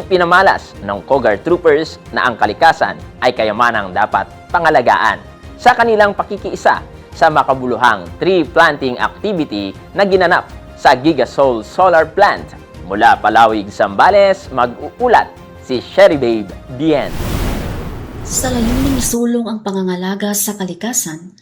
ipinamalas ng Cogar Troopers na ang kalikasan ay kayamanang dapat pangalagaan sa kanilang pakikiisa sa makabuluhang tree planting activity na ginanap sa Gigasol Solar Plant. Mula Palawig, Zambales, mag-uulat si Sherry Babe Bien. Sa layuning isulong ang pangangalaga sa kalikasan,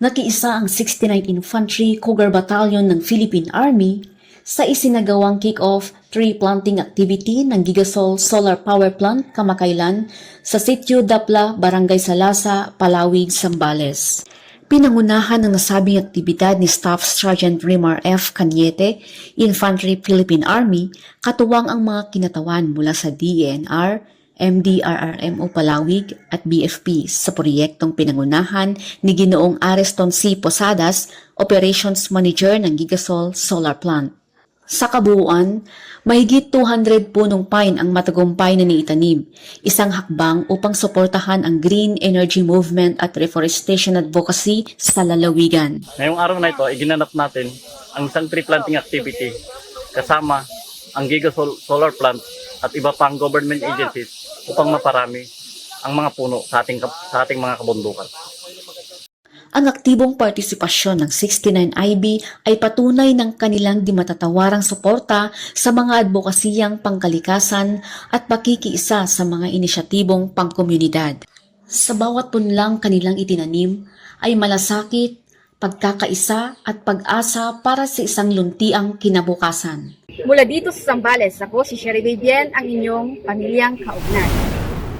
nakiisa ang 69 Infantry Cougar Battalion ng Philippine Army sa isinagawang kick-off tree planting activity ng Gigasol Solar Power Plant kamakailan sa Sitio Dapla, Barangay Salasa, Palawig, Zambales. Pinangunahan ng nasabing aktibidad ni Staff Sergeant Rimar F. Caniete, Infantry Philippine Army, katuwang ang mga kinatawan mula sa DNR, MDRRMO Palawig at BFP sa proyektong pinangunahan ni Ginoong Ariston C. Posadas, Operations Manager ng Gigasol Solar Plant. Sa kabuuan, mahigit 200 punong pine ang matagumpay na niitanim, isang hakbang upang suportahan ang green energy movement at reforestation advocacy sa lalawigan. Ngayong araw na ito, iginanap natin ang isang tree planting activity kasama ang Giga Sol- Solar Plant at iba pang government agencies upang maparami ang mga puno sa ating, sa ating mga kabundukan. Ang aktibong partisipasyon ng 69IB ay patunay ng kanilang di matatawarang suporta sa mga advokasiyang pangkalikasan at pakikiisa sa mga inisyatibong pangkomunidad. Sa bawat punlang kanilang itinanim ay malasakit, pagkakaisa at pag-asa para sa isang luntiang kinabukasan. Mula dito sa Zambales, ako si Sherry Vivian, ang inyong pamilyang kaugnay.